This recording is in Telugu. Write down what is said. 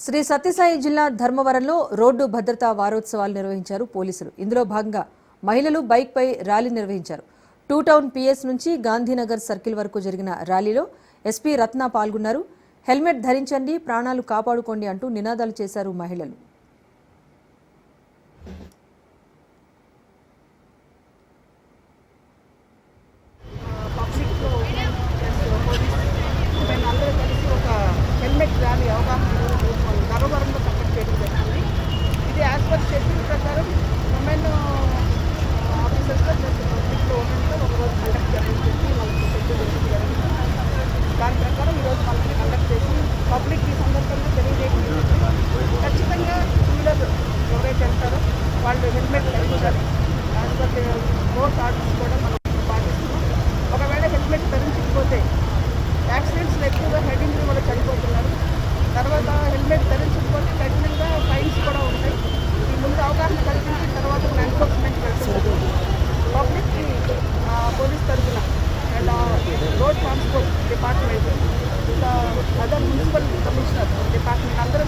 శ్రీ సత్యసాయి జిల్లా ధర్మవరంలో రోడ్డు భద్రతా వారోత్సవాలు నిర్వహించారు పోలీసులు ఇందులో భాగంగా మహిళలు బైక్పై ర్యాలీ నిర్వహించారు టూ టౌన్ పిఎస్ నుంచి గాంధీనగర్ సర్కిల్ వరకు జరిగిన ర్యాలీలో ఎస్పీ రత్న పాల్గొన్నారు హెల్మెట్ ధరించండి ప్రాణాలు కాపాడుకోండి అంటూ నినాదాలు చేశారు మహిళలు పబ్లిక్లో అందరూ కలిసి ఒక హెల్మెట్ ర్యాలీ అవగాహన ఈరోజు మనం కండక్ట్ చేయడం జరిగింది. ఇది యాజ్ పర్ షెడ్యూల్ ప్రకారం ఉమెన్ ఆఫీసర్స్తో ప్లస్ పబ్లిక్లో ఉమెన్తో ఒకరోజు కండక్ట్ చేయడం చెప్పి వాళ్ళకి షెడ్యూల్ జరిగింది దాని ప్రకారం ఈరోజు మనకి కండక్ట్ చేసి పబ్లిక్ ఈ సందర్భంగా తెలియజేయడం ఖచ్చితంగా టూ వీలర్ ఎవరైతే వెళ్తారో వాళ్ళు హెల్మెట్ ధరించాలి. యాజ్ పర్ కోర్స్ ఆర్డర్స్ కూడా మనం పాటిస్తున్నాం. ఒకవేళ హెల్మెట్ ధరించకపోతే యాక్సిడెంట్స్ ఎక్కువగా హెడ్ ఇంజరీ ట్రాన్స్పోర్ట్ డిపార్ట్మెంట్ ఇంకా అదర్ మున్సిపల్ కమిషనర్ డిపార్ట్మెంట్ అందరూ